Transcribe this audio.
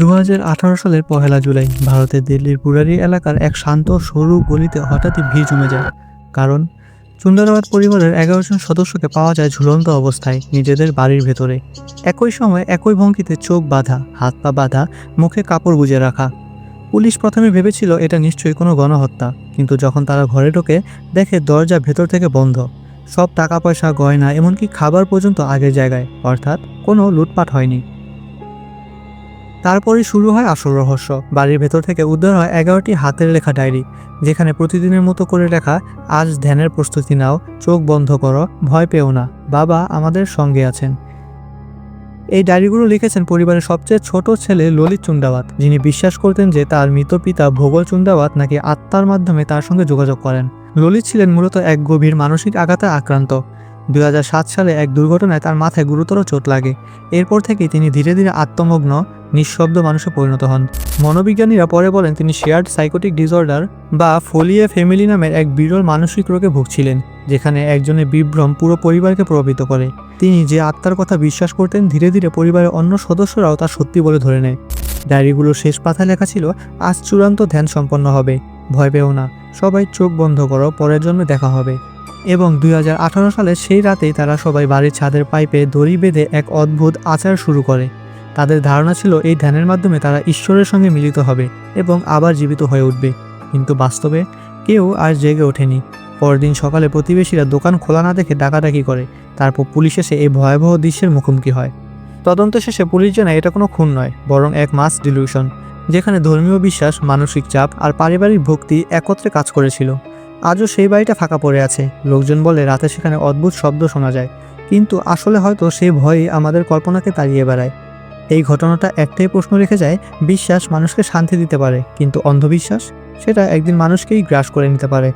দু হাজার আঠারো সালের পহেলা জুলাই ভারতের দিল্লির পুরারি এলাকার এক শান্ত সরু গলিতে হঠাৎই ভিড় জমে যায়। কারণ চুন্দারাবাদ পরিবারের এগারো জন সদস্যকে পাওয়া যায় ঝুলন্ত অবস্থায় নিজেদের বাড়ির ভেতরে। একই সময় একই ভঙ্গিতে চোখ বাঁধা, হাত পা বাঁধা, মুখে কাপড় গুজে রাখা। পুলিশ প্রথমে ভেবেছিল এটা নিশ্চয়ই কোনো গণহত্যা, কিন্তু যখন তারা ঘরে ঢোকে, দেখে দরজা ভেতর থেকে বন্ধ। সব টাকা পয়সা, গয়না, এমনকি খাবার পর্যন্ত আগের জায়গায়, অর্থাৎ কোনো লুটপাট হয়নি। তারপরেই শুরু হয় আসল রহস্য। বাড়ির ভেতর থেকে উদ্ধার হয় এগারোটি হাতের লেখা ডায়েরি, যেখানে প্রতিদিনের মতো করে লেখা, আজ ধ্যানের প্রস্তুতি নাও, চোখ বন্ধ করো, ভয় পেও না, বাবা আমাদের সঙ্গে আছেন। এই ডায়েরিগুলো লিখেছেন পরিবারের সবচেয়ে ছোট ছেলে ললিত চুন্দাওয়াত যিনি বিশ্বাস করতেন যে তার মৃত পিতা ভোগল চুন্দাওয়াত নাকি আত্মার মাধ্যমে তার সঙ্গে যোগাযোগ করেন। ললিত ছিলেন মূলত এক গভীর মানসিক আঘাতে আক্রান্ত। দুই হাজার সাত সালে এক দুর্ঘটনায় তার মাথায় গুরুতর চোট লাগে। এরপর থেকেই তিনি ধীরে ধীরে আত্মমগ্ন, নিঃশব্দ মানুষে পরিণত হন। মনোবিজ্ঞানীরা পরে বলেন, তিনি শেয়ার্ড সাইকোটিক ডিসঅর্ডার বা ফোলিয়া ফ্যামিলি নামের এক বিরল মানসিক রোগে ভুগছিলেন, যেখানে একজনের বিভ্রম পুরো পরিবারকে প্রভাবিত করে। তিনি যে আত্মার কথা বিশ্বাস করতেন, ধীরে ধীরে পরিবারের অন্য সদস্যরাও তা সত্যি বলে ধরে নেয়। ডায়েরিগুলোর শেষ পাতায় লেখা ছিল, আজ চূড়ান্ত ধ্যান সম্পন্ন হবে, ভয় পেও না, সবাই চোখ বন্ধ করো, পরের জন্য দেখা হবে। এবং দুই হাজার আঠারো সালে সেই রাতেই তারা সবাই বাড়ির ছাদের পাইপে দড়ি বেঁধে এক অদ্ভুত আচার শুরু করে। তাদের ধারণা ছিল এই ধ্যানের মাধ্যমে তারা ঈশ্বরের সঙ্গে মিলিত হবে এবং আবার জীবিত হয়ে উঠবে। কিন্তু বাস্তবে কেউ আর জেগে ওঠেনি। পরদিন সকালে প্রতিবেশীরা দোকান খোলা না দেখে ডাকাডাকি করে। তারপর পুলিশ এসে এই ভয়াবহ দৃশ্যের মুখোমুখি হয়। তদন্ত শেষে পুলিশ জানায় এটা কোনো খুন নয়, বরং এক মাস ডিলিউশন, যেখানে ধর্মীয় বিশ্বাস, মানসিক চাপ আর পারিবারিক ভক্তি একত্রে কাজ করেছিল। আজও সেই বাড়িটা ফাঁকা পড়ে আছে। লোকজন বলে, রাতে সেখানে অদ্ভুত শব্দ শোনা যায়। কিন্তু আসলে হয়তো সেই ভয়ই আমাদের কল্পনাকে তাড়িয়ে বেড়ায়। এই ঘটনাটা একটাই প্রশ্ন রেখে যায়, বিশ্বাস মানুষকে শান্তি দিতে পারে, কিন্তু অন্ধবিশ্বাস সেটা একদিন মানুষকেই গ্রাস করে নিতে পারে।